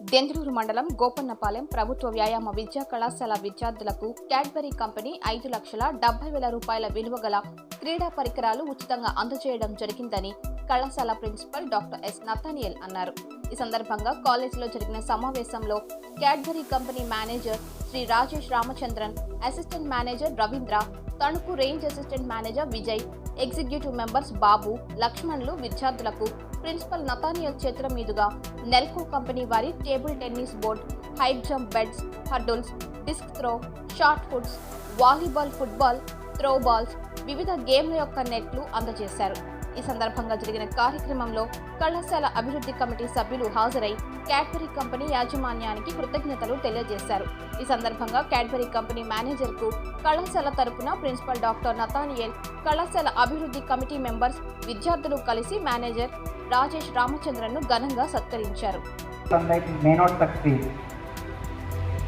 దెందులూరు మండలం గోపన్నపాలెం ప్రభుత్వ వ్యాయామ విద్యా కళాశాల విద్యార్థులకు క్యాడ్బరీ కంపెనీ ఐదు లక్షల డెబ్బై వేల రూపాయల విలువ గల క్రీడా పరికరాలు ఉచితంగా అందజేయడం జరిగిందని కళాశాల ప్రిన్సిపల్ డాక్టర్ ఎస్ నతానియల్ అన్నారు. ఈ సందర్భంగా కాలేజీలో జరిగిన సమావేశంలో Cadbury company manager Shri Rajesh Ramachandran assistant manager Ravindra Tanuku range assistant manager Vijay executive members Babu లక్ష్మణ్లు విద్యార్థులకు ప్రిన్సిపల్ నతానియల్ చేతుల మీదుగా నెల్కో కంపెనీ వారి table tennis board high jump beds hurdles disc throw shot puts volleyball football throw balls వివిధ గేమ్ల యొక్క నెట్లు అందజేశారు. ఈ సందర్భంగా జరిగిన కార్యక్రమంలో కళాశాల అభివృద్ధి కమిటీ సభ్యులు హాజరై క్యాడ్బరీ కంపెనీ యాజమాన్యానికి కృతజ్ఞతలు తెలియజేశారు ఈ సందర్భంగా క్యాడ్బరీ కంపెనీ మేనేజర్కు కళాశాల తరపున ప్రిన్సిపల్ డాక్టర్ నతానియల్ కళాశాల అభివృద్ధి కమిటీ మెంబర్స్ విద్యార్థులు కలిసి మేనేజర్ రాజేష్ రామచంద్రన్ను ఘనంగా సత్కరించారు.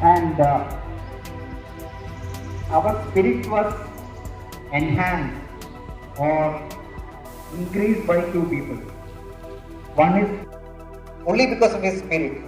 And uh, our spirit was enhanced or increased by two people. One is only because of his spirit.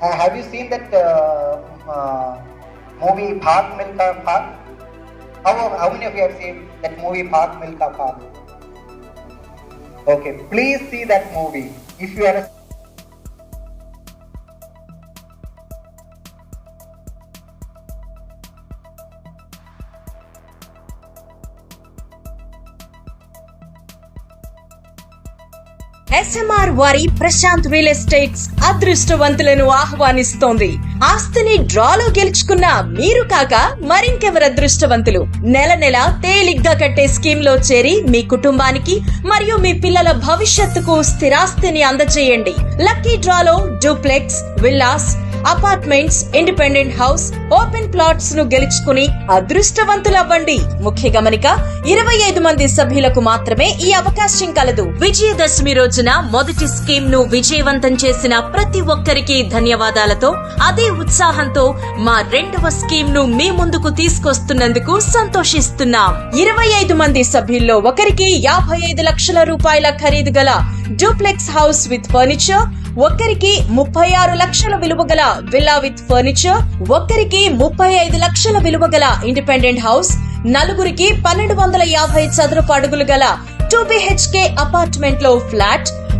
Uh, have you seen that uh, uh, movie Bhag Milka Bhag? How, how many of you have seen that movie Bhag Milka Bhag? Okay, please see that movie. If you are a SMR వారి Prashanth real estates అదృష్టవంతులను ఆహ్వానిస్తోంది. ఆస్తిని డ్రాలో గెలుచుకున్న మీరు కాక మరింకెవరు అదృష్టవంతులు? నెల నెల తేలిగ్గా కట్టే స్కీమ్లో చేరి మీ కుటుంబానికి మరియు మీ పిల్లల భవిష్యత్తుకు స్థిరాస్తిని అందజేయండి లక్కీ డ్రాలో duplex villas apartments independent house open ప్లాట్స్ను గెలుచుకుని అదృష్టవంతులవ్వండి. ముఖ్య గమనిక ఇరవై ఐదు మంది సభ్యులకు మాత్రమే ఈ అవకాశం కలదు. విజయదశమి రోజు రోజున మొదటి స్కీమ్ను విజయవంతం చేసిన ప్రతి ఒక్కరికి ధన్యవాదాలతో అదే ఉత్సాహంతో మా రెండవ స్కీమ్ను మీ ముందుకు తీసుకొస్తున్నందుకు సంతోషిస్తున్నాం. ఇరవై ఐదు మంది సభ్యుల్లో ఒకరికి యాభై ఐదు లక్షల రూపాయల ఖరీదు గల డూప్లెక్స్ హౌస్ విత్ ఫర్నిచర్ ఒక్కరికి ముప్పై ఆరు లక్షల విలువ గల విల్లా విత్ ఫర్నిచర్ ఒక్కరికి ముప్పై ఐదు లక్షల విలువ గల ఇండిపెండెంట్ హౌస్ నలుగురికి పన్నెండు వందల యాభై చదరపు అడుగులు గల టూ బిహెచ్కే అపార్ట్మెంట్లో ఫ్లాట్